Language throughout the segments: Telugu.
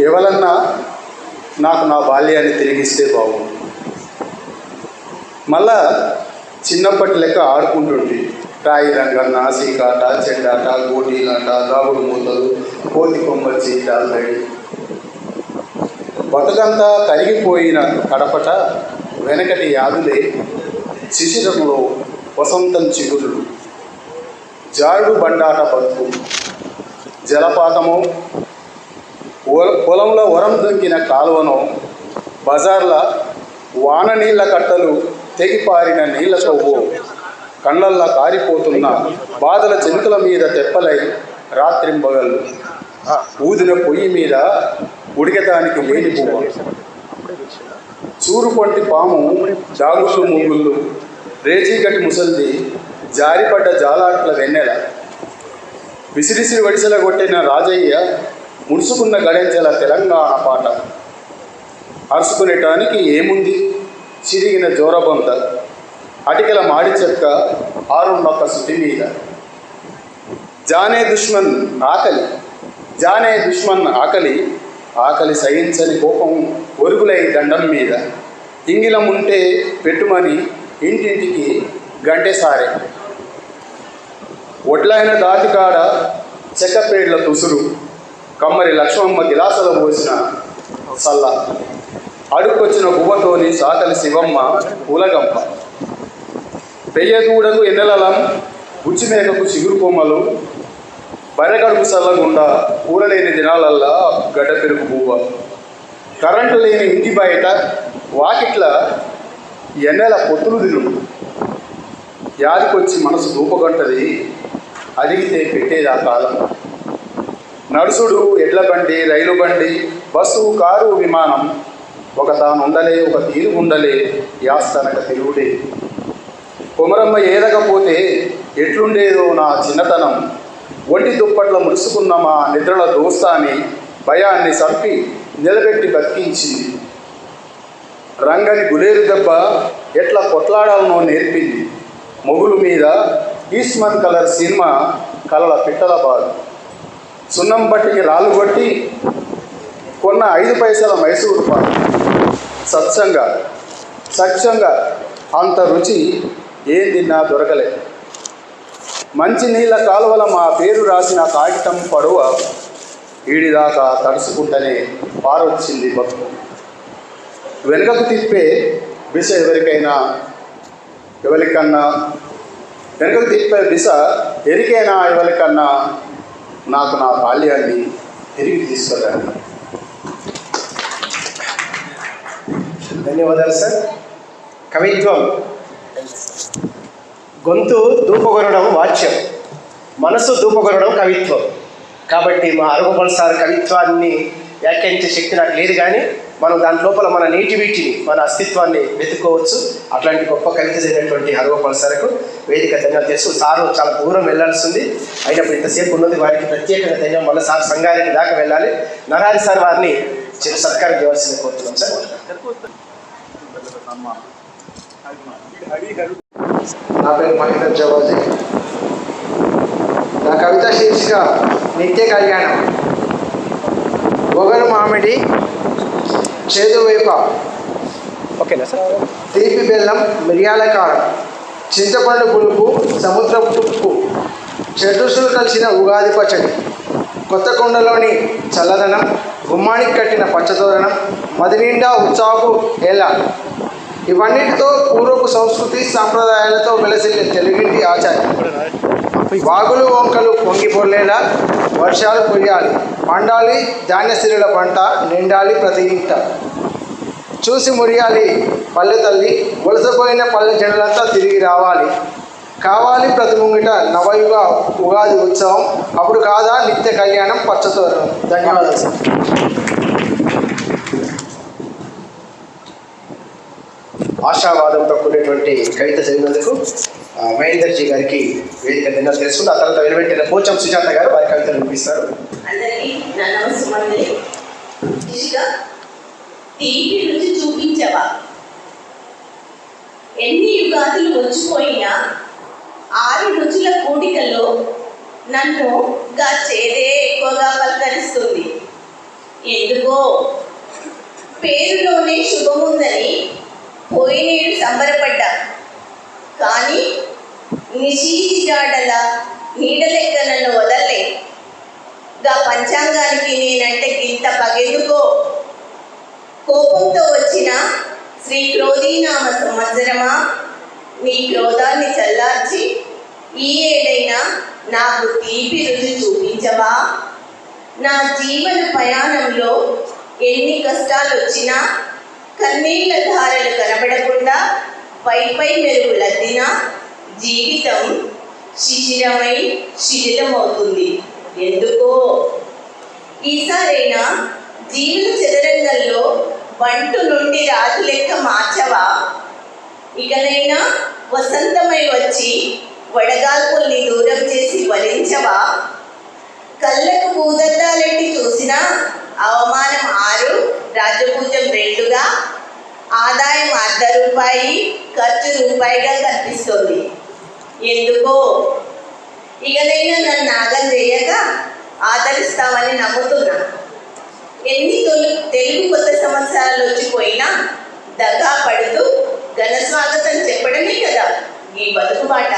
ఎవరన్నా నాకు నా బాల్యాన్ని తిరిగిస్తే బాగుంది మళ్ళా చిన్నప్పటి లెక్క ఆడుకుంటుంది రాయి రంగన్న సీకాట చెండాట గోటీలాట దాగుడు మూతలు కోతి కొమ్మలు డాల్బడి బతుకంతా కరిగిపోయిన కడపట వెనకటి యాదులే శిశిరంలో వసంతం చిగురులు. జారుడు బండాట బతుకు జలపాతము పొలంలో వరం దొంగిన కాలువను బజార్ల వాన నీళ్ళ కట్టలు తెగిపారిన నీళ్ళతో కళ్ళల్లా కారిపోతున్న బాధల చెనుకల మీద తెప్పలై రాత్రింబగళ్ళు ఊదిన పొయ్యి మీద ఉడికటానికి లేని పువ్వు. చూరు పంటి పాము జాగుళ్ళు ముగ్గుళ్ళు రేచీగటి ముసల్ది జారిపడ్డ జాలాట్ల వెన్నెల. విసిరిసిరి వడిసెల కొట్టిన రాజయ్య ముడుచుకున్న గడెంచెల తెలంగాణ పాట అరుచుకునేటానికి ఏముంది? చిరిగిన జోరబొంత అటికల మాడి చెక్క ఆరుండొక్క సుటి మీద జానే దుష్మన్ ఆకలి. జానే దుష్మన్ ఆకలి. ఆకలి సహించని కోపం ఒరుగులై దండం మీద. ఇంగిలం ఉంటే పెట్టుమని ఇంటింటికి గంటేసారే ఒడ్లైన దాటికాడ చెక్కపేడ్ల తుసురు. కమ్మరి లక్ష్మమ్మ గిలాసలో పోసిన సల్ల. అడుక్కొచ్చిన గువ్వతోని సాకలి శివమ్మ పూలగంప. పెయ్యదూడకు ఎన్నెలలం బుచ్చిమేకకు చిగురు కొమ్మలు. బరగడుపు సల్లగుండా కూరలేని దినాలల్లా గడ్డ పెరుగు పువ్వ. కరెంటు లేని ఇంటి బయట వాకిట్ల ఎన్నెల పొత్తులు తిరుగు యాదికొచ్చి మనసు దూపగొంటది అడిగితే పెట్టేది ఆ కాలం. నడుసుడు ఎడ్ల బండి రైలు బండి బస్సు కారు విమానం. ఒక తాను ఉండలే ఒక తీరు ఉండలే యాస్తనక తెలుగుడే కొమరమ్మ ఏదకపోతే ఎట్లుండేదో నా చిన్నతనం. ఒంటి దుప్పట్ల ముడుచుకున్న మా నిద్రల దోస్తాని భయాన్ని చంపి నిలబెట్టి బతికించింది. రంగని గులేరు దెబ్బ ఎట్లా కొట్లాడాలనో నేర్పింది. మొగులు మీద ఈస్మన్ కలర్ సినిమా కలల పిట్టల బాధ. సున్నం బట్టికి రాళ్ళు కొట్టి కొన్న ఐదు పైసల మైసూరు పాలు సత్సంగా సత్యంగా అంత రుచి ఏం తిన్నా దొరకలే మంచి నీళ్ళ కాలువల మా పేరు రాసిన కాగితం పడువ ఈడిదాకా తడుచుకుంటేనే పారొచ్చింది బతుకు వెనుకకు తిప్పే దిశ ఎవరికైనా ఎవరికన్నా వెనుకకు తిప్పే దిశ ఎరికైనా ఎవరికన్నా నాకు నా బాల్యాన్ని తిరిగి తీసుకెళ్ళండి ధన్యవాదాలు సార్. కవిత్వం. గొంతు దూపగొనడం వాచ్యం. మనసు దూపగొనడం కవిత్వం. కాబట్టి మా అరుగుపల్ సార్ కవిత్వాన్ని వ్యాఖ్యానించే శక్తి నాకు లేదు కానీ మనం దాని లోపల మన నేటివిటీని మన అస్తిత్వాన్ని వెతుక్కోవచ్చు. అట్లాంటి గొప్ప కవిత జరిగినటువంటి హరగోపాల్ సరకు వేదిక ధన్యవాదాలు చేస్తూ సారు చాలా దూరం వెళ్ళాల్సింది అయినప్పుడు ఇంతసేపు ఉన్నది వారికి ప్రత్యేకంగా ధన్యం మళ్ళీ సార్ సంగారెడ్డి దాకా వెళ్ళాలి. నరహరి సార్ వారిని చిన్న సత్కారం చేయవలసింది కోరుతున్నాం సార్. నా పేరు మహేందర్ జవాజీ నా కవిత శీర్షిక నిత్య కళ్యాణం. ఒగరు మామిడి చేదు వేప. ఓకేనా సార్? తీపి బెల్లం మిరియాల కారం చింతపండు పులుపు సముద్రపు తుప్పు షడ్రుసులు కలిసిన ఉగాది పచ్చడి. కొత్త కొండలోని చల్లదనం గుమ్మానికి కట్టిన పచ్చదోరణం మది నిండా ఉత్సాహపు ఏల ఇవన్నిటితో పూర్వపు సంస్కృతి సాంప్రదాయాలతో వెలసిల్లే తెలుగింటి ఆచారం. వాగులు వంకలు పొంగి పొర్లేలా వర్షాలు కురియాలి పండాలి ధాన్యశ్రీల పంట నిండాలి ప్రతి ఇంట. చూసి మురియాలి పల్లె తల్లి. వలసపోయిన పల్లె జనులంతా తిరిగి రావాలి. కావాలి ప్రతి ముంగిట నవయుగ ఉగాది ఉత్సవం. అప్పుడు కాదా నిత్య కళ్యాణం పచ్చతోరణం. ధన్యవాదాలు సార్. ఆశావాదంతో కూడినటువంటి కవిత చదివినందుకు మహేందర్జీ గారికి వేదిక నిన్న తెలుసుకుంటూ ఆ తర్వాత వెలువెట్టిన పోచం సుజాత గారు వారి కవితలు వినిపిస్తారు. తీపి రుచి చూపించవా? ఎన్ని యుగాదులు వచ్చిపోయినా ఆరు రుచుల కూడికలో నన్ను గా చేదే ఎక్కువగా పలకరిస్తుంది. ఎందుకో? పేరులోనే శుభముందని పోయినేడు సంబరపడ్డా. కానీ నిశీతి జాడల నీడలెక్క నన్ను వదలలే. గా పంచాంగానికి నేనంటే గింత పగెందుకో? కోపంతో వచ్చిన శ్రీ క్రోధీనామ సంవత్సరమా? నీ క్రోధాన్ని చల్లార్చి ఈ ఏడైనా నాకు తీపి రుచి చూపించవా? నా జీవన ప్రయాణంలో ఎన్ని కష్టాలు వచ్చినా కన్నీళ్ళ ధారలు కనబడకుండా పైపై పై మెరుగులద్దినా జీవితం శిశిరమై శిథిలమవుతుంది. ఎందుకో? ఈసారైనా జీవన చదరంగంలో బంటు నుండి రాజు లెక్క మార్చవా? ఇకనైనా వసంతమై వచ్చి వడగాల్పుల్ని దూరం చేసి వరించవా కళ్ళకు పూదద్దాలెట్టి చూసినా అవమానం ఆరు రాజపూజం రెండుగా ఆదాయం అర్ధ రూపాయి ఖర్చు రూపాయిగా కనిపిస్తోంది. ఎందుకో? ఇకనైనా నన్ను నాగం చేయక ఆదరిస్తామని నమ్ముతున్నా. ఎన్ని తొలి తెలుగు కొత్త సంవత్సరాలు వచ్చిపోయినా దగా పడుతూ ఘన స్వాగతం చెప్పడమే కదా ఈ బతుకుబాట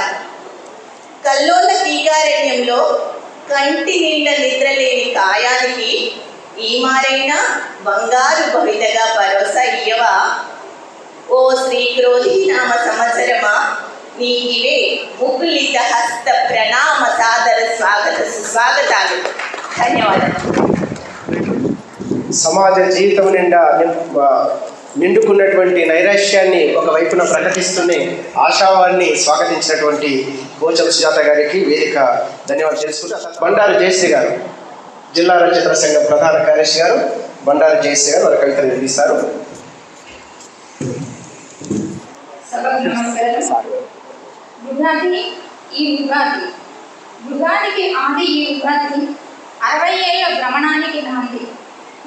కల్లోల టీకారణ్యంలో కంటి నిండా నిద్రలేని కాయానికి ఈ మారైనా బంగారు భవితగా భరోస ఇయ్యవా? ఓ శ్రీ క్రోధి నామ సంవత్సరమా? నీకివే ముకులిత హస్త ప్రణామ సాదర స్వాగత సుస్వాగతాలు. ధన్యవాదాలు. సమాజ జీవితం నిండా నిండుకున్నటువంటి నైరాశ్యాన్ని ఒక వైపున ప్రకటిస్తూనే ఆశావాన్ని స్వాగతించినటువంటి గోచం సుజాత గారికి వేదిక ధన్యవాదాలు చేసుకుంటూ బండారు జయశ్రీ గారు. జిల్లా రచయితల సంఘం ప్రధాన కార్యదర్శి గారు బండారు జయశ్రీ గారు వారి కవితలు వినిపిస్తారు. సభకు ఈ ఉగాది ఉగాదికి ఆది ఈ ఉగాది అరవై ఏళ్ళ భ్రమణానికి నాంది.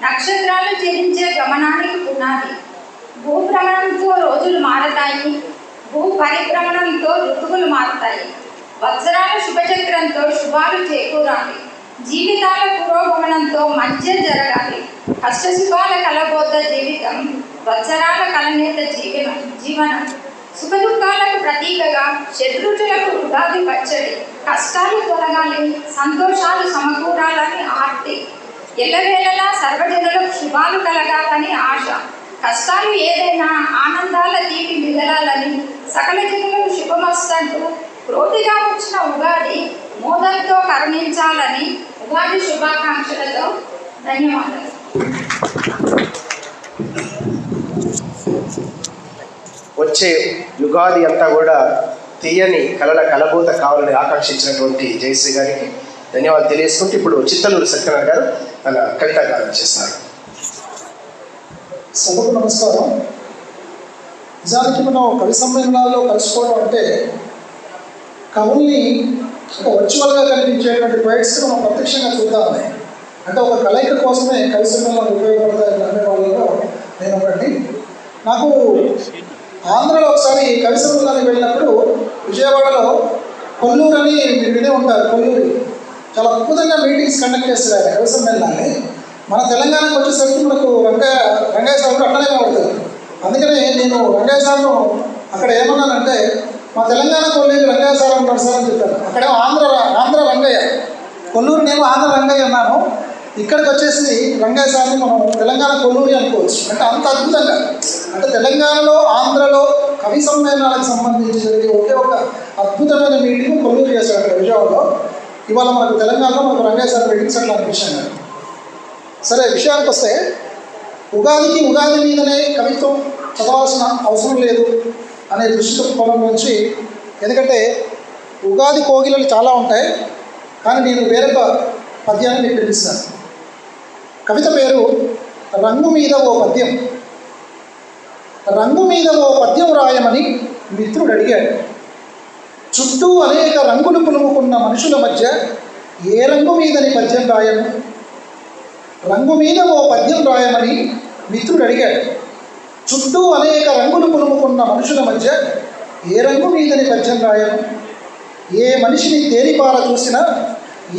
నక్షత్రాలు చెల్లించే గమనానికి పునాది. భూభ్రమణంతో రోజులు మారతాయి. భూ పరిభ్రమణంతో ఋతువులు మారుతాయి. వత్సరాల శుభచక్రంతో శుభాలు చేకూరాలి. జీవితాల పురోగమనంతో మంచి జరగాలి. కష్టసుఖాల కలబోత జీవితం వత్సరాల కలనేత జీవనం జీవనం. సుఖదుఖాలకు ప్రతీకగా శత్రుతులకు ఉగాది పచ్చడి కష్టాలు తొలగాలి సంతోషాలు సమకూరాలని ఆర్తి. ఎల్లవేళలా సర్వజనులకు శుభాలు కలగాలని ఆశ. కష్టాలు ఏదైనా ఆనందాల తీపి మిగలాలని సకల జనులకు శుభమస్తంటూ క్రోతిగా వచ్చిన ఉగాది మోదంతో కరుణించాలని ఉగాది శుభాకాంక్షలతో ధన్యవాదాలు వచ్చే యుగాది అంతా కూడా తీయని కలల కలబోత కావాలని ఆకాంక్షించినటువంటి జయశ్రీ గారికి ధన్యవాదాలు తెలియజేసుకుంటూ ఇప్పుడు చిత్తలూరు సత్యనారాయణ గారు తన కవితా గానం చేస్తారు. సభకు నమస్కారం. నిజానికి మనం కవి సమ్మేళనాల్లో కలుసుకోవడం అంటే కవుల్ని ఒక వర్చువల్గా కనిపించేటువంటి పోయిట్స్ మనం ప్రత్యక్షంగా చూద్దామని అంటే ఒక కలయిక కోసమే కవి సమ్మేళనాలు ఉపయోగపడతాయని నమ్మే వాళ్ళలో నేను ఒకటి నాకు ఆంధ్రలో ఒకసారి కవి వెళ్ళినప్పుడు విజయవాడలో కొల్లూరు అని మీరు వినే ఉంటారు కొల్లూరు. చాలా అద్భుతంగా మీటింగ్స్ కండక్ట్ చేస్తారు ఆయన వెళ్ళాలి మన తెలంగాణకు వచ్చేసరికి మనకు రంగయ్య రంగయ్య సార్ అట్లనే అట్టనే అందుకనే నేను రంగయ్య సార్ను అక్కడ ఏమన్నానంటే మా తెలంగాణ కొల్లేరు రంగయ్య సార్ అంటారు సార్ అని చెప్పారు. అక్కడేమో ఆంధ్ర ఆంధ్ర రంగయ్య. కొల్లూరు నేను ఆంధ్ర రంగయ్య అన్నాను. ఇక్కడికి వచ్చేసి రంగయ్య సార్ని మనం తెలంగాణ కొల్లూరి అనుకోవచ్చు. అంటే అంత అద్భుతంగా. అంటే తెలంగాణలో ఆంధ్రలో కవి సమ్మేళనాలకు సంబంధించి జరిగే ఒకే ఒక అద్భుతమైన మీటింగ్ కొల్లూరు చేశాడు అక్కడ విజయవాడలో. ఇవాళ మనకు తెలంగాణలో మనకు రంగయ్య సార్ మీటింగ్స్ అట్లా అనిపించాను సరే విషయానికి వస్తే ఉగాదికి ఉగాది మీదనే కవిత్వం చదవాల్సిన అవసరం లేదు. అనే దృష్టికోణం నుంచి ఎందుకంటే ఉగాది కోగిలలు చాలా ఉంటాయి కానీ నేను వేరొక పద్యాన్ని మీకు వినిపిస్తాను. కవిత పేరు రంగు మీద ఓ పద్యం. రంగు మీద ఓ పద్యం రాయమని మిత్రుడు అడిగాడు. చుట్టూ అనేక రంగులు పులుముకున్న మనుషుల మధ్య ఏ రంగు మీదని పద్యం రాయను? రంగు మీద ఓ పద్యం రాయమని మిత్రుడు అడిగాడు. చుట్టూ అనేక రంగులు పులుముకున్న మనుషుల మధ్య ఏ రంగు మీదని పద్యం రాయను? ఏ మనిషిని తేలిపార చూసినా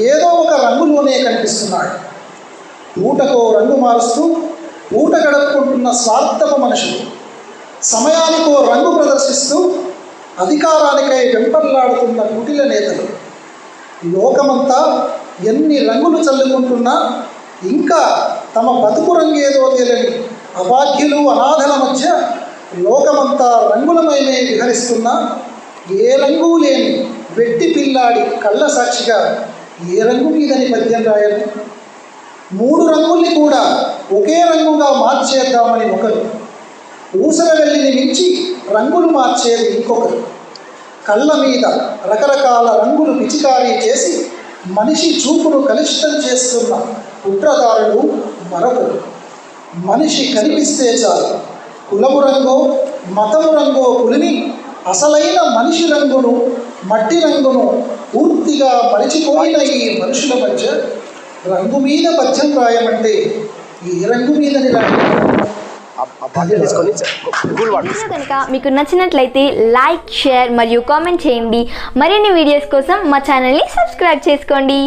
ఏదో ఒక రంగులోనే కనిపిస్తున్నాడు. పూటకో రంగు మారుస్తూ పూట గడుపుకుంటున్న స్వార్థపు మనుషులు సమయానికో రంగు ప్రదర్శిస్తూ అధికారానికై వెంపర్లాడుతున్న కుటిల నేతలు. లోకమంతా ఎన్ని రంగులు చల్లుకుంటున్నా ఇంకా తమ బతుకు రంగేదో తెలియని అభాగ్యులు అనాథల మధ్య లోకమంతా రంగులమైనే విహరిస్తున్న ఏ రంగు లేని వెట్టి పిల్లాడి కళ్ళ సాక్షిగా ఏ రంగు మీదని పద్యం రాయను? మూడు రంగుల్ని కూడా ఒకే రంగుగా మార్చేద్దామని ఒకరు. ఊసర వెళ్ళిని మించి రంగులు మార్చేది ఇంకొకరు. కళ్ళ మీద రకరకాల రంగులు పిచికారీ చేసి మనిషి చూపును కలుషితం చేస్తున్న కుట్రదారులు మరొకరు మనిషి కనిపిస్తే చాలు. కులము రంగో మతము రంగో పులిని అసలైన మనిషి రంగును మట్టి రంగును పూర్తిగా మరిచిపోయిన ఈ మనుషుల మధ్య రంగు మీద పద్యం రాయమంటే ఏ రంగు మీదని వీడియో కనుక మీకు నచ్చినట్లయితే లైక్ షేర్ మరియు కామెంట్ చేయండి. మరిన్ని వీడియోస్ కోసం మా ఛానల్ని సబ్స్క్రైబ్ చేసుకోండి.